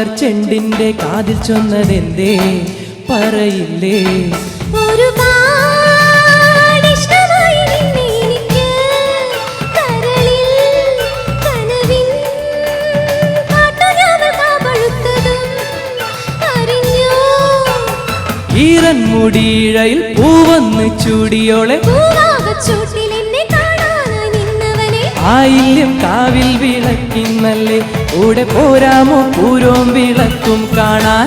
കനവിൻ കാതിൽ ചൊന്നതെന്തേ പറയില്ലേ? ഈറൻ മുടിയിഴയിൽ പൂവന്ന് ചൂടിയോളെ ആയില്യം കാവിൽ വിളക്കിന്നല്ലേ കൂടെ പോരാമോ? പൂരോം വിളക്കും കാണാൻ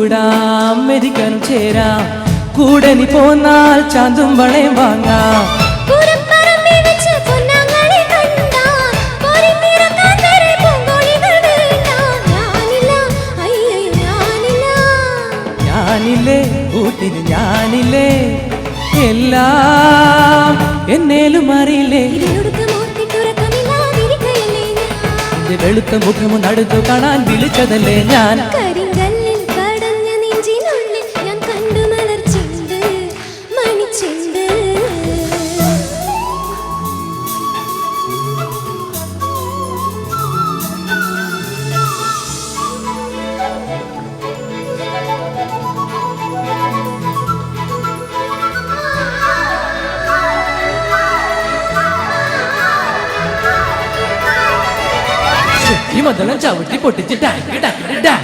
കൂടാം മെതിക്കാനും ചേരാം. കൂടെ നീ പോന്നാൽ ചാന്തും വളയം വാങ്ങാം. ഞാനില്ല, കൂട്ടിന് ഞാനില്ലേ. എല്ലാം എന്നേലും അറിയില്ലേ. വെളുത്ത മുഖമൊന്നടുത്തു കാണാൻ വിളിച്ചതല്ലേ ഞാൻ. ഈ മതളം ചവിട്ടി പൊട്ടിച്ച് ടാങ്ക് ടാങ്ക് ടാ.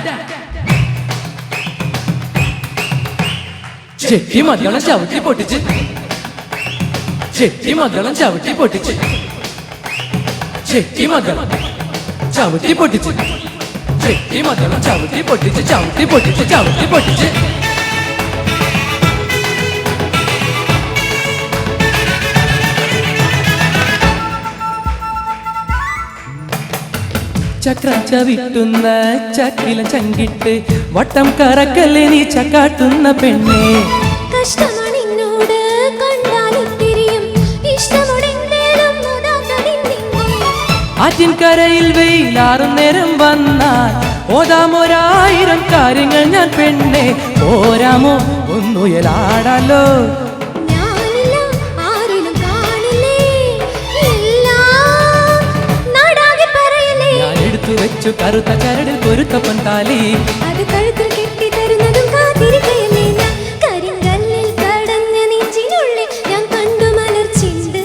ചെട്ടി മദ്ദളം ചവിട്ടി പൊട്ടിച്ച്. ചെട്ടി മദ്ദളം ചവിട്ടി പൊട്ടിച്ച്. ചെട്ടി മദ്ദളം ചവിട്ടി പൊട്ടിച്ച്. ചെട്ടി മദ്ദളം ചവിട്ടി പൊട്ടിച്ച് ചവിട്ടി പൊട്ടിച്ച് ചവിട്ടി പൊട്ടിച്ച്. ചക്രം ചവിട്ടുന്ന ചക്കില ചങ്കിട്ട് വട്ടം കറക്കല്ലേ നീ ചക്കാട്ടുന്ന പെണ്ണേ. ആറ്റിൻകരയിൽ വെയിലാറും നേരം വന്നാൽ ഓതാമൊരായിരം കാര്യങ്ങൾ ഞാൻ പെണ്ണെ. പോരാമോ ഒന്നുയലാടാലോ. വെച്ചു കറുത്ത ചരടിൽ പൊരുത്തപ്പൻ താലി. അത് കഴുത്തിൽ കെട്ടി തരുന്നതും കാത്തിരിക്കയല്ലേ കരിങ്കല്ലിൽ കടഞ്ഞ നെഞ്ചിനുള്ളിൽ ഞാൻ കണ്ടു മലർച്ചിണ്ട്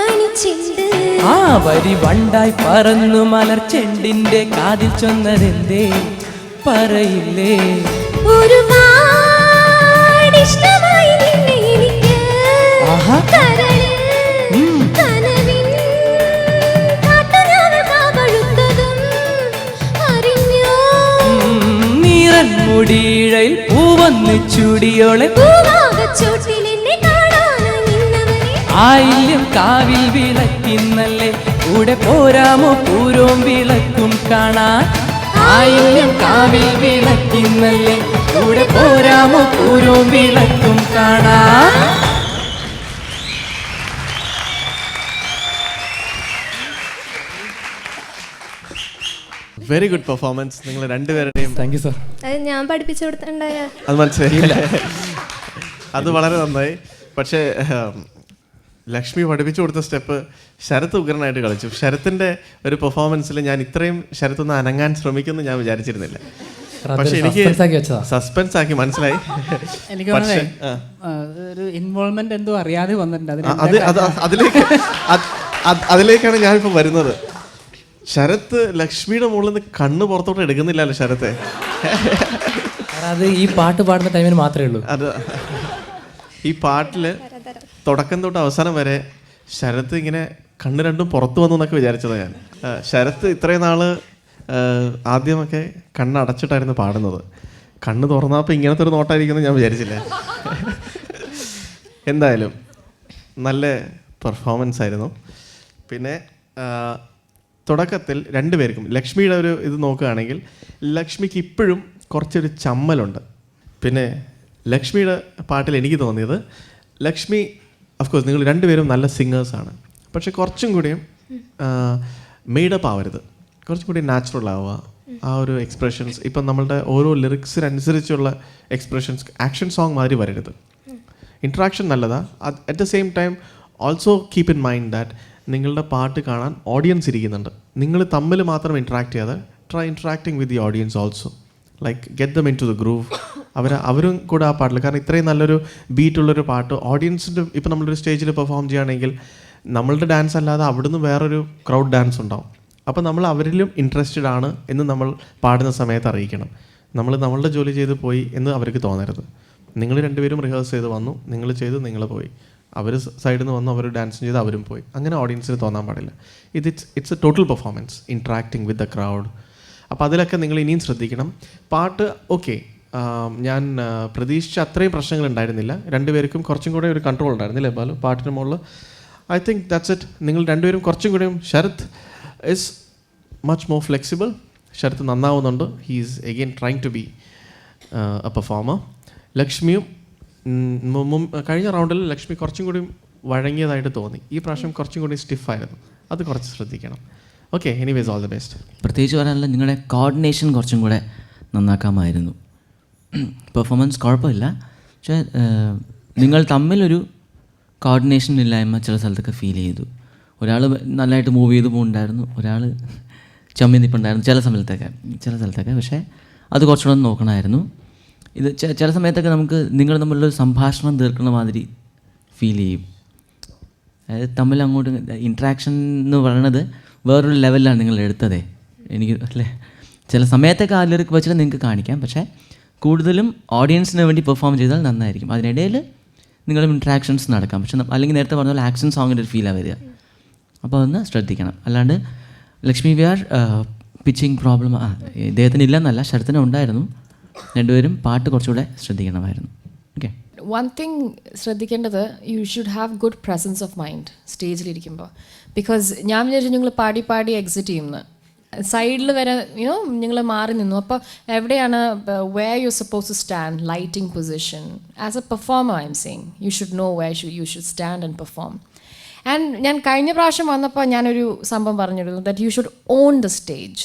മണിച്ചിണ്ട്. ആ വരി വണ്ടായി പറന്നു മലർ ചെണ്ടിന്റെ കാതിൽ ചൊന്നതെന്തേ? പറയില്ലേ? ഒരു ഇഷ്ടമായി നിന്നെ എനിക്ക്. ആഹാ. പൂവന്ന് ചൂടിയോളെ പൂവാകച്ചോട്ടിൽ എന്നെ കാണാനായി നിന്നവനെ. ആയില്യം കാവിൽ വിളക്കിന്നല്ലേ? കൂടെ പോരാമോ? പൂരോം വിളക്കും കാണാൻ. ആയില്യം കാവിൽ വിളക്കിന്നല്ലേ? കൂടെ പോരാമോ? പൂരോം വിളക്കും കാണാൻ. വെരി ഗുഡ് പെർഫോമൻസ് നിങ്ങൾ രണ്ടുപേരുടെയും താങ്ക് യു സർ അത് ഞാൻ പഠിപ്പിച്ചു കൊടുത്തിട്ടുണ്ടായ അത് മനസ്സിലായില്ല അത് വളരെ നന്നായി. പക്ഷേ ലക്ഷ്മി പഠിപ്പിച്ചു കൊടുത്ത സ്റ്റെപ്പ് ശരത്ത് ഉഗ്രനായിട്ട് കളിച്ചു. ശരത്തിന്റെ ഒരു പെർഫോമൻസിൽ ഞാൻ ഇത്രയും ശരത്തൊന്ന് അനങ്ങാൻ ശ്രമിക്കുമെന്ന് ഞാൻ വിചാരിച്ചിരുന്നില്ല. പക്ഷെ എനിക്ക്. സസ്പെൻസ് ആക്കി മനസ്സിലായി. എനിക്ക് ഒരു ഇൻവോൾവ്മെന്റ് എന്തോ അറിയാതെ വന്നിട്ടുണ്ട്. അതിലേക്ക് അതിലേക്കാണ് ഞാനിപ്പോൾ വരുന്നത്. ശരത്ത് ലക്ഷ്മിയുടെ മുകളിൽ നിന്ന് കണ്ണ് പുറത്തോട്ട് എടുക്കുന്നില്ലല്ലോ ശരത്തെ. അത് ഈ പാട്ട് പാടുന്ന ടൈമിന് മാത്രമേ ഉള്ളൂ. അത് ഈ പാട്ടിൽ തുടക്കം തൊട്ട് അവസാനം വരെ ശരത്ത് ഇങ്ങനെ കണ്ണ് രണ്ടും പുറത്തു വന്നു എന്നൊക്കെ വിചാരിച്ചത് ഞാൻ. ശരത്ത് ഇത്രയും നാൾ ആദ്യമൊക്കെ കണ്ണടച്ചിട്ടായിരുന്നു പാടുന്നത്. കണ്ണ് തുറന്നപ്പോൾ ഇങ്ങനത്തെ ഒരു നോട്ടായിരിക്കുമെന്ന് ഞാൻ വിചാരിച്ചില്ല. എന്തായാലും നല്ല പെർഫോമൻസ് ആയിരുന്നു. പിന്നെ തുടക്കത്തിൽ രണ്ടുപേർക്കും ലക്ഷ്മിയുടെ ഒരു ഇത് നോക്കുകയാണെങ്കിൽ ലക്ഷ്മിക്ക് ഇപ്പോഴും കുറച്ചൊരു ചമ്മലുണ്ട്. പിന്നെ ലക്ഷ്മിയുടെ പാട്ടിൽ എനിക്ക് തോന്നിയത് ലക്ഷ്മി അഫ്കോഴ്സ് നിങ്ങൾ രണ്ടുപേരും നല്ല സിംഗേഴ്സാണ് പക്ഷെ കുറച്ചും കൂടിയും മെയ്ഡപ്പ് ആവരുത്. കുറച്ചും കൂടി നാച്ചുറൽ ആവുക. ആ ഒരു എക്സ്പ്രഷൻസ് ഇപ്പം നമ്മളുടെ ഓരോ ലിറിക്സിനനുസരിച്ചുള്ള എക്സ്പ്രഷൻസ് ആക്ഷൻ സോങ് മാതിരി വരരുത്. ഇൻട്രാക്ഷൻ നല്ലതാണ് at the same time also keep in mind that നിങ്ങളുടെ പാട്ട് കാണാൻ ഓഡിയൻസ് ഇരിക്കുന്നുണ്ട്. നിങ്ങൾ തമ്മിൽ മാത്രം ഇൻട്രാക്ട് ചെയ്യാതെ try interacting with the audience also like get them into the groove അവർ അവരും കൂടെ ആ പാട്ടിൽ കാരണം ഇത്രയും നല്ലൊരു ബീറ്റുള്ളൊരു പാട്ട് ഓഡിയൻസിന്റെ ഇപ്പോൾ നമ്മളൊരു സ്റ്റേജിൽ പെർഫോം ചെയ്യുകയാണെങ്കിൽ നമ്മളുടെ ഡാൻസ് അല്ലാതെ അവിടുന്ന് വേറൊരു ക്രൗഡ് ഡാൻസ് ഉണ്ടാവും. അപ്പോൾ നമ്മൾ അവരിലും ഇൻട്രസ്റ്റഡ് ആണ് എന്ന് നമ്മൾ പാടുന്ന സമയത്ത് അറിയിക്കണം. നമ്മൾ നമ്മളുടെ ജോലി ചെയ്ത് പോയി എന്ന് അവർക്ക് തോന്നരുത്. നിങ്ങൾ രണ്ടുപേരും റിഹേഴ്സ് ചെയ്ത് വന്നു. നിങ്ങൾ ചെയ്ത് നിങ്ങൾ പോയി. അവർ സൈഡിൽ നിന്ന് വന്ന് അവർ ഡാൻസ് ചെയ്ത് അവരും പോയി. അങ്ങനെ ഓഡിയൻസിന് തോന്നാൻ പാടില്ല. ഇത് it's it's a total performance interacting with the crowd അപ്പോൾ അതിലൊക്കെ നിങ്ങൾ ഇനിയും ശ്രദ്ധിക്കണം. പാട്ട് ഓക്കെ ഞാൻ പ്രതീക്ഷിച്ച അത്രയും പ്രശ്നങ്ങൾ ഉണ്ടായിരുന്നില്ല. രണ്ടുപേർക്കും കുറച്ചും കൂടെ ഒരു കൺട്രോൾ ഉണ്ടായിരുന്നില്ലേ ബാലു? പാട്ടിന് മുകളിൽ ഐ തിങ്ക് ദാറ്റ്സ് ഇറ്റ് നിങ്ങൾ രണ്ടുപേരും കുറച്ചും കൂടെയും Sarath is much more flexible Sarath നന്നാവുന്നുണ്ട്. He is again trying to be a performer ലക്ഷ്മിയും കഴിഞ്ഞ റൗണ്ടിൽ ലക്ഷ്മി കുറച്ചും കൂടി വഴങ്ങിയതായിട്ട് തോന്നി. ഈ പ്രാവശ്യം കുറച്ചും കൂടി സ്റ്റിഫായിരുന്നു അത് കുറച്ച് ശ്രദ്ധിക്കണം. Okay anyways all the best പ്രത്യേകിച്ച് പറയാനുള്ള നിങ്ങളുടെ കോർഡിനേഷൻ കുറച്ചും കൂടെ നന്നാക്കാമായിരുന്നു. പെർഫോമൻസ് കുഴപ്പമില്ല. പക്ഷേ നിങ്ങൾ തമ്മിലൊരു കോർഡിനേഷൻ ഇല്ലായ്മ ചില സ്ഥലത്തൊക്കെ ഫീൽ ചെയ്തു. ഒരാൾ നല്ലതായിട്ട് മൂവ് ചെയ്ത് പോകുന്നുണ്ടായിരുന്നു ഒരാൾ ചമ്മി നിപ്പുണ്ടായിരുന്നു. ചില സമയത്തൊക്കെ ചില സ്ഥലത്തൊക്കെ. പക്ഷേ അത് കുറച്ചുകൂടെ നോക്കണമായിരുന്നു. ഇത് ചില സമയത്തൊക്കെ നമുക്ക് നിങ്ങൾ തമ്മിലുള്ള സംഭാഷണം തീർക്കുന്ന മാതിരി ഫീൽ ചെയ്യും. അതായത് തമ്മിൽ അങ്ങോട്ട് ഇൻട്രാക്ഷൻ എന്ന് പറയണത് വേറൊരു ലെവലിലാണ് നിങ്ങൾ എടുത്തത്. എനിക്ക് അല്ലേ? ചില സമയത്തൊക്കെ ആ ലിറിക് വെച്ചിട്ട് നിങ്ങൾക്ക് കാണിക്കാം. പക്ഷേ കൂടുതലും ഓഡിയൻസിന് വേണ്ടി പെർഫോം ചെയ്താൽ നന്നായിരിക്കും. അതിനിടയിൽ നിങ്ങളും ഇൻട്രാക്ഷൻസ് നടക്കാം. പക്ഷെ അല്ലെങ്കിൽ നേരത്തെ പറഞ്ഞ പോലെ ആക്ഷൻ സോങ്ങിന്റെ ഒരു ഫീലാണ് വരിക. അപ്പോൾ അതൊന്ന് ശ്രദ്ധിക്കണം. അല്ലാണ്ട് ലക്ഷ്മി വിഹാർ പിച്ചിങ് പ്രോബ്ലം ഇദ്ദേഹത്തിന് ഇല്ലെന്നല്ല ശരത്തിന് ഉണ്ടായിരുന്നു. രണ്ടുപേരും പാട്ട് കുറച്ചുകൂടെ ശ്രദ്ധിക്കണമായിരുന്നു. ഓക്കെ വൺ തിങ് ശ്രദ്ധിക്കേണ്ടത് you should have good presence of mind സ്റ്റേജിലിരിക്കുമ്പോൾ because ഞാൻ വിചാരിച്ചു നിങ്ങൾ പാടി പാടി എക്സിറ്റ് ചെയ്യുന്നത് സൈഡിൽ വരെ യുനോ നിങ്ങൾ മാറി നിന്നു. അപ്പോൾ എവിടെയാണ് way you suppose to stand lighting position as a performer I'm saying you should no way should you should stand and perform and ഞാൻ കഴിഞ്ഞ പ്രാവശ്യം വന്നപ്പോൾ ഞാനൊരു സംഭവം പറഞ്ഞിരുന്നു that you should on the stage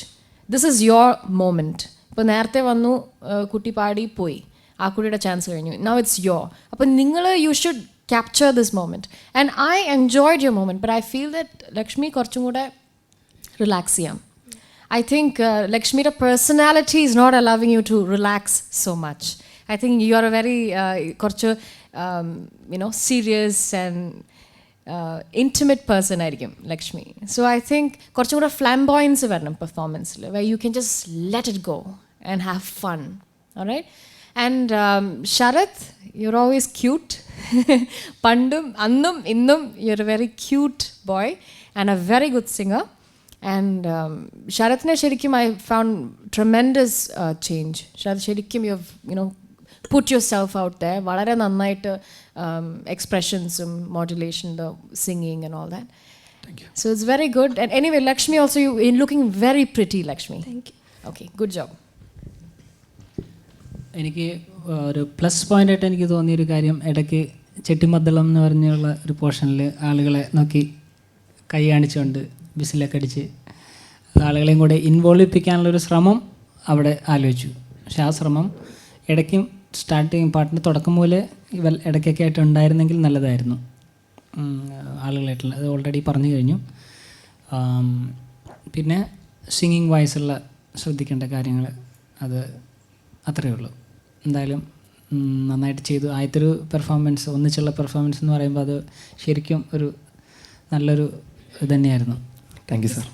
this is your moment ഇപ്പോൾ നേരത്തെ വന്നു കുട്ടി പാടി പോയി. ആ കുട്ടിയുടെ ചാൻസ് കഴിഞ്ഞു. നൗ ഇറ്റ്സ് യോ അപ്പം നിങ്ങൾ you should capture this moment and I enjoyed your moment but I feel that Lakshmi കുറച്ചും കൂടെ റിലാക്സ് ചെയ്യാം. ഐ തിങ്ക് ലക്ഷ്മിയുടെ personality is not allowing you to relax so much I think you are a very കുറച്ച് you know serious and intimate person ആയിരിക്കും Lakshmi. So I think കുറച്ചും കൂടെ flamboyance വരണം പെർഫോമൻസിൽ why you can just let it go and have fun right and Sharath you're always cute പണ്ടും അന്നും ഇന്നും you're a very cute boy and a very good singer and ശരത്തിനെ ശരിക്കും I found tremendous change Sharath ശരിക്കും you you know put yourself out the വളരെ നന്നായിട്ട് എക്സ്പ്രഷൻസും modulation singing and all that so it's very good and anyway Lakshmi also you in looking very pretty Lakshmi thank you okay good job എനിക്ക് ഒരു plus point ആയിട്ട് എനിക്ക് തോന്നിയൊരു കാര്യം ഇടയ്ക്ക് ചെട്ടിമദ്ദളം എന്ന് പറഞ്ഞുള്ള ഒരു പോർഷനിൽ ആളുകളെ നോക്കി കൈ കാണിച്ചുകൊണ്ട് ബിസിലൊക്കെ അടിച്ച് ആളുകളെയും കൂടെ ഇൻവോൾവിപ്പിക്കാനുള്ളൊരു ശ്രമം അവിടെ ആലോചിച്ചു. പക്ഷെ ആ ശ്രമം ഇടയ്ക്കും സ്റ്റാർട്ടിങ് പാട്ടിന്റെ തുടക്കം പോലെ ഇവ ഇടയ്ക്കൊക്കെ ആയിട്ട് ഉണ്ടായിരുന്നെങ്കിൽ നല്ലതായിരുന്നു. ആളുകളായിട്ടുള്ള അത് ഓൾറെഡി പറഞ്ഞു കഴിഞ്ഞു. പിന്നെ സിംഗിങ് വോയിസുള്ള ശ്രദ്ധിക്കേണ്ട കാര്യങ്ങൾ അത് അത്രയേ ഉള്ളൂ. എന്തായാലും നന്നായിട്ട് ചെയ്തു. ആദ്യത്തെ ഒരു പെർഫോമൻസ് ഒന്നിച്ചുള്ള പെർഫോമൻസ് എന്ന് പറയുമ്പോൾ അത് ശരിക്കും ഒരു നല്ലൊരു തന്നെയായിരുന്നു. Thank you sir